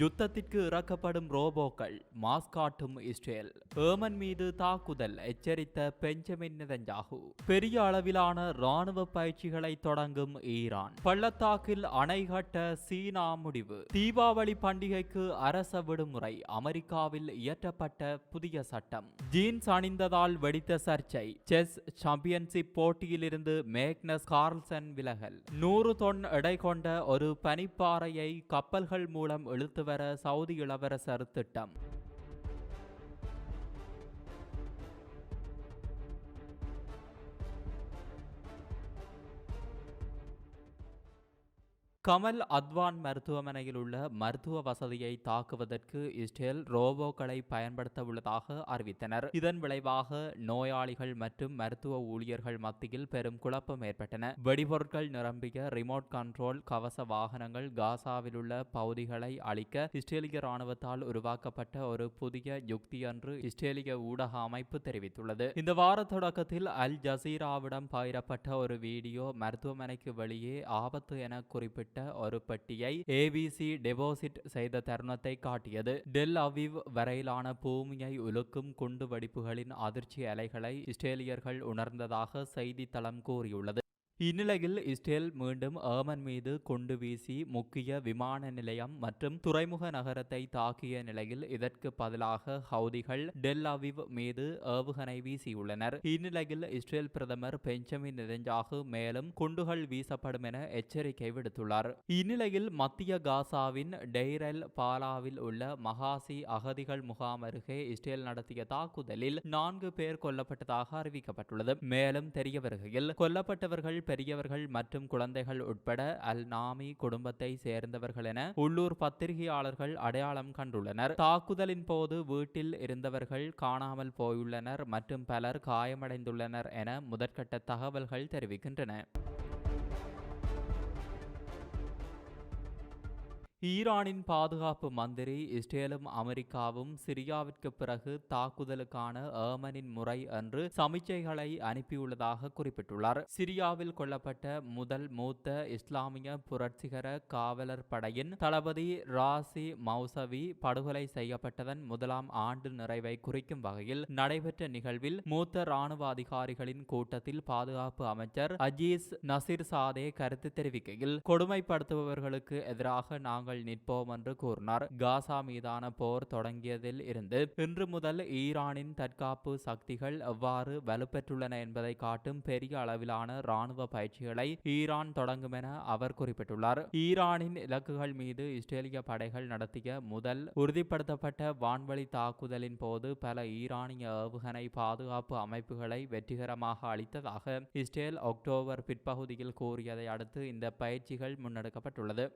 யுத்தத்திற்கு இறக்கப்படும் ரோபோக்கள் மாஸ்காட்டும் Israel. Yemen மீது தாக்குதல் எச்சரித்த பெஞ்சமின் நெதஞ்சாகு பெரிய அளவிலான ராணுவ பயிற்சிகளை தொடங்கும் ஈரான். பள்ளத்தாக்கில் அணை கட்ட சீனா முடிவு. தீபாவளி பண்டிகைக்கு அரச விடுமுறை அமெரிக்காவில் இயற்றப்பட்ட புதிய சட்டம். ஜீன்ஸ் அணிந்ததால் வெடித்த சர்ச்சை செஸ் சாம்பியன்ஷிப் போட்டியிலிருந்து மேக்னஸ் கார்ல்சன் விலகல். நூறு தொன் எடை கொண்ட ஒரு பனிப்பாறையை கப்பல்கள் மூலம் இழுத்து வர சவுதி இளவரசர் திட்டம். கமல் அத்வான் மருத்துவமனையில் உள்ள மருத்துவ வசதியை தாக்குவதற்கு இஸ்ரேல் ரோபோக்களை பயன்படுத்த உள்ளதாக அறிவித்தனர். இதன் விளைவாக நோயாளிகள் மற்றும் மருத்துவ ஊழியர்கள் மத்தியில் பெரும் குழப்பம் ஏற்பட்டன. வெடிபொருட்கள் நிரம்பிய ரிமோட் கண்ட்ரோல் கவச வாகனங்கள் காசாவில் உள்ள பகுதிகளை அழிக்க இஸ்ரேலிய ராணுவத்தால் உருவாக்கப்பட்ட ஒரு புதிய யுக்தி என்று இஸ்ரேலிய ஊடக அமைப்பு தெரிவித்துள்ளது. இந்த வார தொடக்கத்தில் அல் ஜசீராவிடம் பகிரப்பட்ட ஒரு வீடியோ மருத்துவமனைக்கு வெளியே ஆபத்து என குறிப்பிட்ட ஒரு பெட்டியை ஏபிசி டெபாசிட் செய்த தருணத்தை காட்டியது. டெல் அவிவ் வரையிலான பூமியை உலுக்கும் குண்டு வெடிப்புகளின் அதிர்ச்சி அலைகளை இஸ்ரேலியர்கள் உணர்ந்ததாக செய்தித்தளம் கூறியுள்ளது. இந்நிலையில் இஸ்ரேல் மீண்டும் ஏமன் மீது குண்டு வீசி முக்கிய விமான நிலையம் மற்றும் துறைமுக நகரத்தை தாக்கிய நிலையில் இதற்கு பதிலாக ஹவுதிகள் டெல் அவிவ் மீது ஏவுகணை வீசியுள்ளனர். இந்நிலையில் இஸ்ரேல் பிரதமர் பெஞ்சமின் நெதஞ்சாகு மேலும் குண்டுகள் வீசப்படும் என எச்சரிக்கை விடுத்துள்ளார். இந்நிலையில் மத்திய காசாவின் டெய்ரல் பாலாவில் உள்ள மகாசி அகதிகள் முகாம் அருகே இஸ்ரேல் நடத்திய தாக்குதலில் நான்கு பேர் கொல்லப்பட்டதாக அறிவிக்கப்பட்டுள்ளது. மேலும் தெரிய வருகையில் கொல்லப்பட்டவர்கள் பெரியவர்கள் மற்றும் குழந்தைகள் உட்பட அல் நாமி குடும்பத்தை சேர்ந்தவர்கள் என உள்ளூர் பத்திரிகையாளர்கள் அடையாளம் கண்டுள்ளனர். தாக்குதலின் போது வீட்டில் இருந்தவர்கள் காணாமல் போயுள்ளனர் மற்றும் பலர் காயமடைந்துள்ளனர் என முதற்கட்ட தகவல்கள் தெரிவிக்கின்றன. ஈரானின் பாதுகாப்பு மந்திரி இஸ்ரேலும் அமெரிக்காவும் சிரியாவிற்கு பிறகு தாக்குதலுக்கான ஏமனின் முறை என்று சமிச்சைகளை அனுப்பியுள்ளதாக குறிப்பிட்டுள்ளார். சிரியாவில் கொல்லப்பட்ட முதல் மூத்த இஸ்லாமிய புரட்சிகர காவலர் படையின் தளபதி ராசி மௌசவி படுகொலை செய்யப்பட்டதன் முதலாம் ஆண்டு நிறைவை குறிக்கும் வகையில் நடைபெற்ற நிகழ்வில் மூத்த ராணுவ அதிகாரிகளின் கூட்டத்தில் பாதுகாப்பு அமைச்சர் அஜீஸ் நசீர் சாதே கருத்து தெரிவிக்கையில் கொடுமைப்படுத்துபவர்களுக்கு எதிராக நாங்கள் நாங்கள் நிற்போம் என்று கூறினார். காசா மீதான போர் தொடங்கியதில் இருந்து இன்று முதல் ஈரானின் தற்காப்பு சக்திகள் எவ்வாறு வலுப்பெற்றுள்ளன என்பதை காட்டும் பெரிய அளவிலான ராணுவ பயிற்சிகளை ஈரான் தொடங்கும் என அவர் குறிப்பிட்டுள்ளார். ஈரானின் இலக்குகள் மீது இஸ்ரேலிய படைகள் நடத்திய முதல் உறுதிப்படுத்தப்பட்ட வான்வழி தாக்குதலின் போது பல ஈரானிய ஏவுகணை பாதுகாப்பு அமைப்புகளை வெற்றிகரமாக அளித்ததாக இஸ்ரேல் அக்டோபர் பிற்பகுதியில் கூறியதை அடுத்து இந்த பயிற்சிகள் முன்னெடுக்கப்பட்டுள்ளது.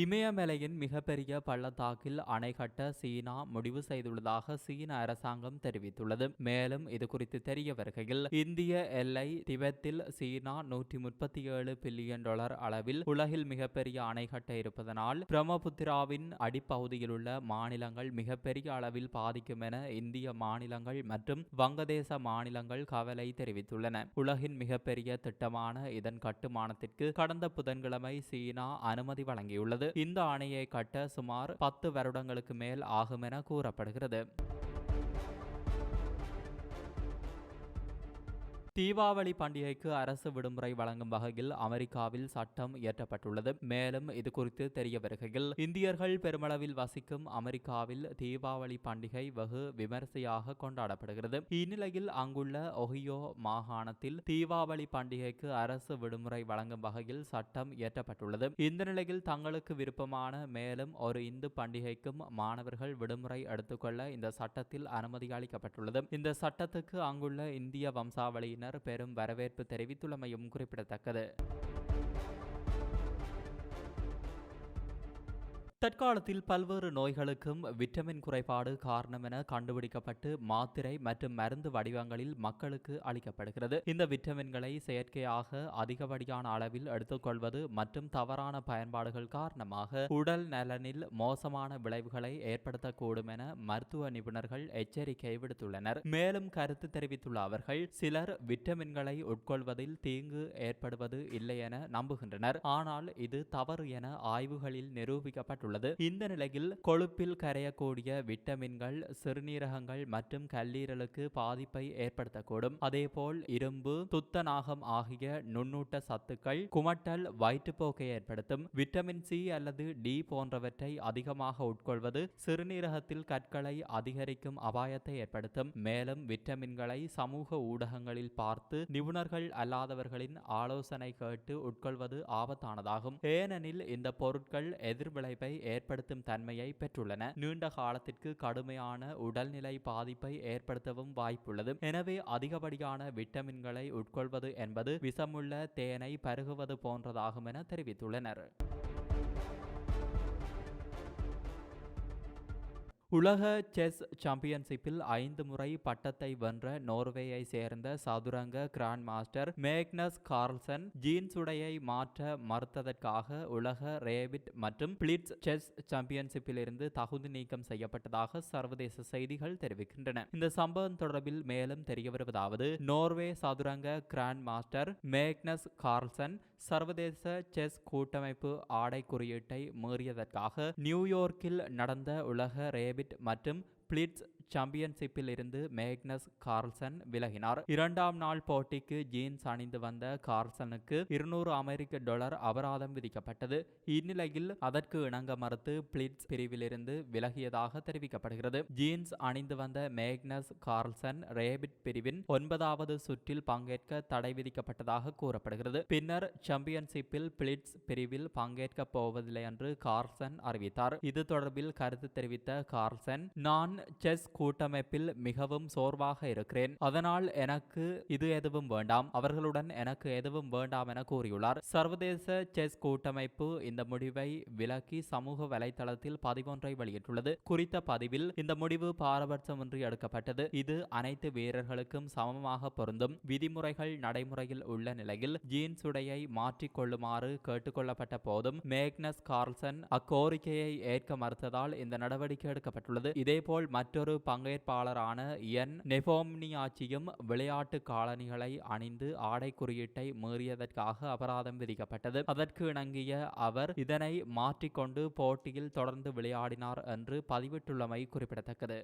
இமயமலையின் மிகப்பெரிய பள்ளத்தாக்கில் அணை கட்ட சீனா முடிவு செய்துள்ளதாக சீன அரசாங்கம் தெரிவித்துள்ளது. மேலும் இது குறித்து தெரிய வருகையில் இந்திய எல்லை திபெத்தில் சீனா நூற்றி முப்பத்தி ஏழு பில்லியன் டாலர் அளவில் உலகில் மிகப்பெரிய அணை கட்ட இருப்பதனால் பிரம்மபுத்திராவின் அடிப்பகுதியில் உள்ள மாநிலங்கள் மிகப்பெரிய அளவில் பாதிக்கும் என இந்திய மாநிலங்கள் மற்றும் வங்கதேச மாநிலங்கள் கவலை தெரிவித்துள்ளன. உலகின் மிகப்பெரிய திட்டமான இதன் கட்டுமானத்திற்கு கடந்த புதன்கிழமை சீனா அனுமதி வழங்கியுள்ளது. இந்த அணையை கட்ட சுமார் பத்து வருடங்களுக்கு மேல் ஆகும் என கூறப்படுகிறது. தீபாவளி பண்டிகைக்கு அரசு விடுமுறை வழங்கும் வகையில் அமெரிக்காவில் சட்டம் இயற்றப்பட்டுள்ளது. மேலும் இது குறித்து தெரிய வருகையில் இந்தியர்கள் பெருமளவில் வசிக்கும் அமெரிக்காவில் தீபாவளி பண்டிகை வெகு விமரிசையாக கொண்டாடப்படுகிறது. இந்நிலையில் அங்குள்ள ஒஹியோ மாகாணத்தில் தீபாவளி பண்டிகைக்கு அரசு விடுமுறை வழங்கும் வகையில் சட்டம் இயற்றப்பட்டுள்ளது. இந்த நிலையில் தங்களுக்கு விருப்பமான மேலும் ஒரு இந்து பண்டிகைக்கும் மாணவர்கள் விடுமுறை எடுத்துக்கொள்ள இந்த சட்டத்தில் அனுமதி அளிக்கப்பட்டுள்ளது. இந்த சட்டத்துக்கு அங்குள்ள இந்திய வம்சாவளியினர் பெரும் வரவேற்பு தெரிவித்துள்ளமையும் குறிப்பிடத்தக்கது. தற்காலத்தில் பல்வேறு நோய்களுக்கும் விட்டமின் குறைபாடு காரணம் என கண்டுபிடிக்கப்பட்டு மாத்திரை மற்றும் மருந்து வடிவங்களில் மக்களுக்கு அளிக்கப்படுகிறது. இந்த விட்டமின்களை செயற்கையாக அதிகப்படியான அளவில் எடுத்துக்கொள்வது மற்றும் தவறான பயன்பாடுகள் காரணமாக உடல் நலனில் மோசமான விளைவுகளை ஏற்படுத்தக்கூடும் என மருத்துவ நிபுணர்கள் எச்சரிக்கை விடுத்துள்ளனர். மேலும் கருத்து தெரிவித்துள்ள அவர்கள் சிலர் விட்டமின்களை உட்கொள்வதில் தீங்கு ஏற்படுவது இல்லை என நம்புகின்றனர். ஆனால் இது தவறு என ஆய்வுகளில் நிரூபிக்கப்பட்டுள்ளது. உள்ளது இந்த நிலையில் கொழுப்பில் கரையக்கூடிய விட்டமின்கள் சிறுநீரகங்கள் மற்றும் கல்லீரலுக்கு பாதிப்பை ஏற்படுத்தக்கூடும். அதேபோல் இரும்பு துத்தநாகம் ஆகிய நுண்ணூட்ட சத்துக்கள் குமட்டல் வயிற்றுப்போக்கை ஏற்படுத்தும். விட்டமின் சி அல்லது டி போன்றவற்றை அதிகமாக உட்கொள்வது சிறுநீரகத்தில் கற்களை அதிகரிக்கும் அபாயத்தை ஏற்படுத்தும். மேலும் விட்டமின்களை சமூக ஊடகங்களில் பார்த்து நிபுணர்கள் அல்லாதவர்களின் ஆலோசனை கேட்டு உட்கொள்வது ஆபத்தானதாகும். ஏனெனில் இந்த பொருட்கள் எதிர்விளைவை ஏற்படுத்தும் தன்மையை பெற்றுள்ளன. நீண்ட காலத்திற்கு கடுமையான உடல்நிலை பாதிப்பை ஏற்படுத்தவும் வாய்ப்புள்ளது. எனவே அதிகப்படியான விட்டமின்களை உட்கொள்வது என்பது விஷமுள்ள தேனை பருகுவது போன்றதாகும் என தெரிவித்துள்ளனர். உலக செஸ் சாம்பியன்ஷிப்பில் ஐந்து முறை பட்டத்தை வென்ற நோர்வேயை சேர்ந்த சதுரங்க grand master Magnus Carlsen jeans உடையை மாற்ற மறுத்ததற்காக உலக ரேபிட் மற்றும் பிளிட்ஸ் செஸ் சாம்பியன்ஷிப்பில் இருந்து தகுதி நீக்கம் செய்யப்பட்டதாக சர்வதேச செய்திகள் தெரிவிக்கின்றன. இந்த சம்பவம் தொடர்பில் மேலும் தெரிய வருவதாவது நோர்வே சதுரங்க கிராண்ட் மாஸ்டர் மேக்னஸ் கார்ல்சன் சர்வதேச செஸ் கூட்டமைப்பு ஆடை குறியீட்டை மீறியதற்காக நியூயோர்க்கில் நடந்த உலக ரேபிட் மற்றும் பிளிட்ஸ் சாம்பியன்ஷிப்பில் இருந்து மேக்னஸ் கார்ல்சன் விலகினார். இரண்டாம் நாள் போட்டிக்கு ஜீன்ஸ் அணிந்து வந்த கார்ல்சனுக்கு இருநூறு அமெரிக்க டாலர் அபராதம் விதிக்கப்பட்டது. இந்நிலையில் அதற்கு இணங்க மறுத்து பிளிட்ஸ் பிரிவிலிருந்து விலகியதாக தெரிவிக்கப்படுகிறது. ஜீன்ஸ் அணிந்து வந்த மேக்னஸ் கார்ல்சன் ரேபிட் பிரிவின் ஒன்பதாவது சுற்றில் பங்கேற்க தடை விதிக்கப்பட்டதாக கூறப்படுகிறது. பின்னர் சாம்பியன்ஷிப்பில் பிளிட்ஸ் பிரிவில் பங்கேற்க போவதில்லை என்று கார்ல்சன் அறிவித்தார். இது தொடர்பில் கருத்து தெரிவித்த கார்ல்சன் நான் செஸ் கூட்டமைப்பில் மிகவும் சோர்வாக இருக்கிறேன். அதனால் எனக்கு இது எதுவும் வேண்டாம். அவர்களுடன் எனக்கு எதுவும் வேண்டாம் என கூறியுள்ளார். சர்வதேச செஸ் கூட்டமைப்பு இந்த முடிவை விலக்கி சமூக வலைதளத்தில் பதிவொன்றை வெளியிட்டுள்ளது. குறித்த பதிவில் இந்த முடிவு பாரபட்சமின்றி எடுக்கப்பட்டது. இது அனைத்து வீரர்களுக்கும் சமமாக பொருந்தும். விதிமுறைகள் நடைமுறையில் உள்ள நிலையில் ஜீன்ஸ் உடையை மாற்றிக்கொள்ளுமாறு கேட்டுக்கொள்ளப்பட்ட போதும் மேக்னஸ் கார்ல்சன் அக்கோரிக்கையை ஏற்க மறுத்ததால் இந்த நடவடிக்கை எடுக்கப்பட்டுள்ளது. இதேபோல் மற்றொரு பங்கேற்பாளரான என். நெஃபோம்னியாச்சியும் விளையாட்டு காலணிகளை அணிந்து ஆடை குறியீட்டை மீறியதற்காக அபராதம் விதிக்கப்பட்டது. அதற்கு இணங்கிய அவர் இதனை மாற்றிக்கொண்டு போட்டியில் தொடர்ந்து விளையாடினார் என்று பதிவிட்டுள்ளமை குறிப்பிடத்தக்கது.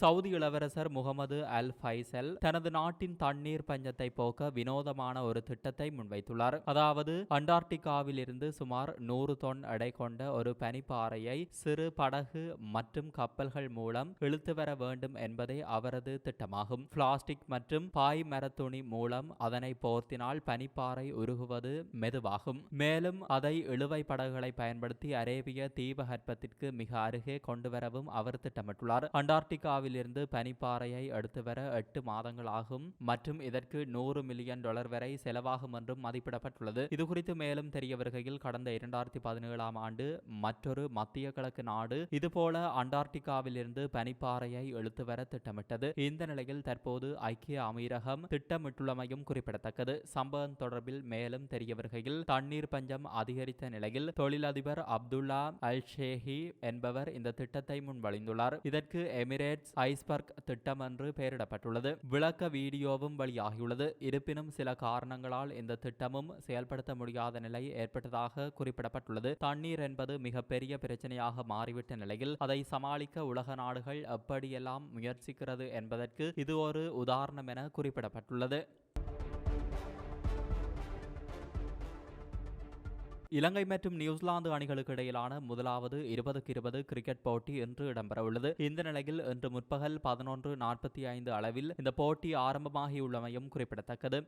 சவுதி இளவரசர் முகமது அல் ஃபைசல் தனது நாட்டின் தண்ணீர் பஞ்சத்தை போக்க வினோதமான ஒரு திட்டத்தை முன்வைத்துள்ளார். அதாவது அண்டார்டிகாவில் இருந்து சுமார் நூறு தொன் எடை கொண்ட ஒரு பனிப்பாறையை சிறு படகு மற்றும் கப்பல்கள் மூலம் இழுத்து வர வேண்டும் என்பதே அவரது திட்டமாகும். பிளாஸ்டிக் மற்றும் பாய் மரத்துணி மூலம் அதனை போர்த்தினால் பனிப்பாறை உருகுவது மெதுவாகும். மேலும் அதை இழுவை படகுகளை பயன்படுத்தி அரேபிய தீபகற்பத்திற்கு மிக அருகே கொண்டுவரவும் அவர் திட்டமிட்டுள்ளார். அண்டார்டிகாவில் இருந்து பனிப்பாறையை அடுத்து வர எட்டு மாதங்கள் ஆகும் மற்றும் இதற்கு நூறு மில்லியன் டாலர் வரை செலவாகும் என்றும் மதிப்பிடப்பட்டுள்ளது. இதுகுறித்து மேலும் தெரிய வருகையில் கடந்த இரண்டாயிரத்தி பதினேழாம் ஆண்டு மற்றொரு மத்திய கிழக்கு நாடு இதுபோல அண்டார்டிகாவிலிருந்து பனிப்பாறையை இழுத்து வர திட்டமிட்டது. இந்த நிலையில் தற்போது ஐக்கிய அமீரகம் திட்டமிட்டுள்ளமையும் குறிப்பிடத்தக்கது. சம்பவம் தொடர்பில் மேலும் தெரிய வருகையில் தண்ணீர் பஞ்சம் அதிகரித்த நிலையில் தொழிலதிபர் அப்துல்லா அல் ஷேஹி என்பவர் இந்த திட்டத்தை முன்வழிந்துள்ளார். இதற்கு எமிரேட்ஸ் ஐஸ்பர்க் திட்டம் என்று பெயரிடப்பட்டுள்ளது விளக்க வீடியோவும் வெளியாகியுள்ளது இருப்பினும் சில காரணங்களால் இந்த திட்டமும் செயல்படுத்த முடியாத நிலை ஏற்பட்டதாக குறிப்பிடப்பட்டுள்ளது தண்ணீர் என்பது மிகப்பெரிய பிரச்சனையாக மாறிவிட்ட நிலையில் அதை சமாளிக்க உலக நாடுகள் எப்படியெல்லாம் முயற்சிக்கிறது என்பதற்கு இது ஒரு உதாரணம் என குறிப்பிடப்பட்டுள்ளது இலங்கை மற்றும் நியூசிலாந்து அணிகளுக்கு இடையிலான முதலாவது இருபதுக்கு இருபது கிரிக்கெட் போட்டி இன்று இடம்பெறவுள்ளது. இந்த நிலையில் இன்று முற்பகல் பதினொன்று நாற்பத்தி ஐந்து அளவில் இந்த போட்டி ஆரம்பமாகியுள்ளமையும் குறிப்பிடத்தக்கது.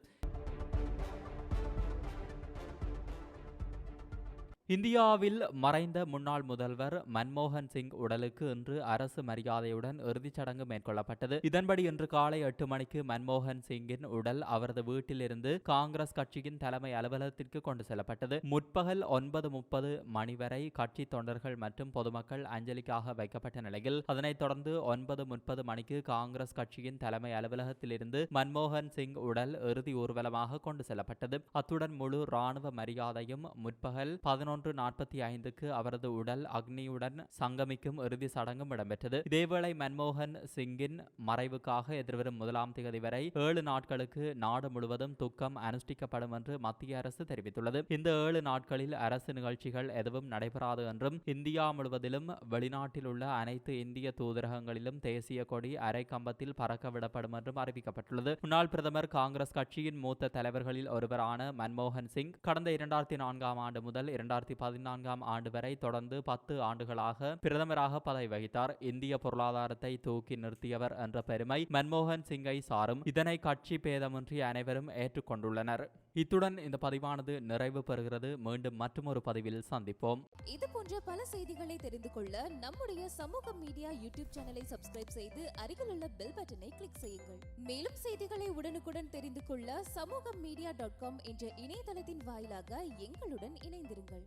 இந்தியாவில் மறைந்த முன்னாள் முதல்வர் மன்மோகன் சிங் உடலுக்கு இன்று அரசு மரியாதையுடன் இறுதிச் சடங்கு மேற்கொள்ளப்பட்டது. இதன்படி இன்று காலை எட்டு மணிக்கு மன்மோகன் சிங்கின் உடல் அவரது வீட்டிலிருந்து காங்கிரஸ் கட்சியின் தலைமை அலுவலகத்திற்கு கொண்டு செல்லப்பட்டது. முற்பகல் ஒன்பது முப்பது மணி வரை கட்சி தொண்டர்கள் மற்றும் பொதுமக்கள் அஞ்சலிக்காக வைக்கப்பட்ட நிலையில் அதனைத் தொடர்ந்து ஒன்பது முப்பது மணிக்கு காங்கிரஸ் கட்சியின் தலைமை அலுவலகத்திலிருந்து மன்மோகன் சிங் உடல் இறுதி ஊர்வலமாக கொண்டு செல்லப்பட்டது. அத்துடன் முழு ராணுவ மரியாதையும் முற்பகல் பதினொன்று பதினொன்று நாற்பத்தி ஐந்துக்கு அவரது உடல் அக்னியுடன் சங்கமிக்கும் இறுதி சடங்கும் இடம்பெற்றது. இதேவேளை மன்மோகன் சிங்கின் மறைவுக்காக எதிர்வரும் முதலாம் தேதி வரை ஏழு நாட்களுக்கு நாடு முழுவதும் துக்கம் அனுஷ்டிக்கப்படும் என்று மத்திய அரசு தெரிவித்துள்ளது. இந்த ஏழு நாட்களில் அரசு நிகழ்ச்சிகள் எதுவும் நடைபெறாது என்றும் இந்தியா முழுவதிலும் வெளிநாட்டில் உள்ள அனைத்து இந்திய தூதரகங்களிலும் தேசிய கொடி அரை கம்பத்தில் பறக்க விடப்படும் என்றும் அறிவிக்கப்பட்டுள்ளது. முன்னாள் பிரதமர் காங்கிரஸ் கட்சியின் மூத்த தலைவர்களில் ஒருவரான மன்மோகன் சிங் கடந்த இரண்டாயிரத்தி நான்காம் ஆண்டு முதல் இரண்டாயிரத்தி இரண்டாயிரத்தி பதினான்காம் ஆண்டு வரை தொடர்ந்து பத்து ஆண்டுகளாக பிரதமராக பதவி வகித்தார். இந்திய பொருளாதாரத்தை தூக்கி நிறுத்தியவர் என்ற பெருமை மன்மோகன் சிங்கை சாரும் இதனை கட்சி பேதமின்றி அனைவரும் ஏற்றுக்கொண்டுள்ளனர். இத்துடன் இந்த பதிவானது நிறைவு பெறுகிறது. மீண்டும் மற்றொரு பதிவில் சந்திப்போம். இது போன்ற பல செய்திகளை தெரிந்து கொள்ள நம்முடைய சமூக மீடியா யூடியூப் சேனலை சப்ஸ்கிரைப் செய்து அருகில் உள்ள பெல் பட்டனை கிளிக் செய்யுங்கள். மேலும் செய்திகளை உடனுக்குடன் தெரிந்து கொள்ள சமூக மீடியா டாட் காம் என்ற இணையதளத்தின் வாயிலாக எங்களுடன் இணைந்திருங்கள்.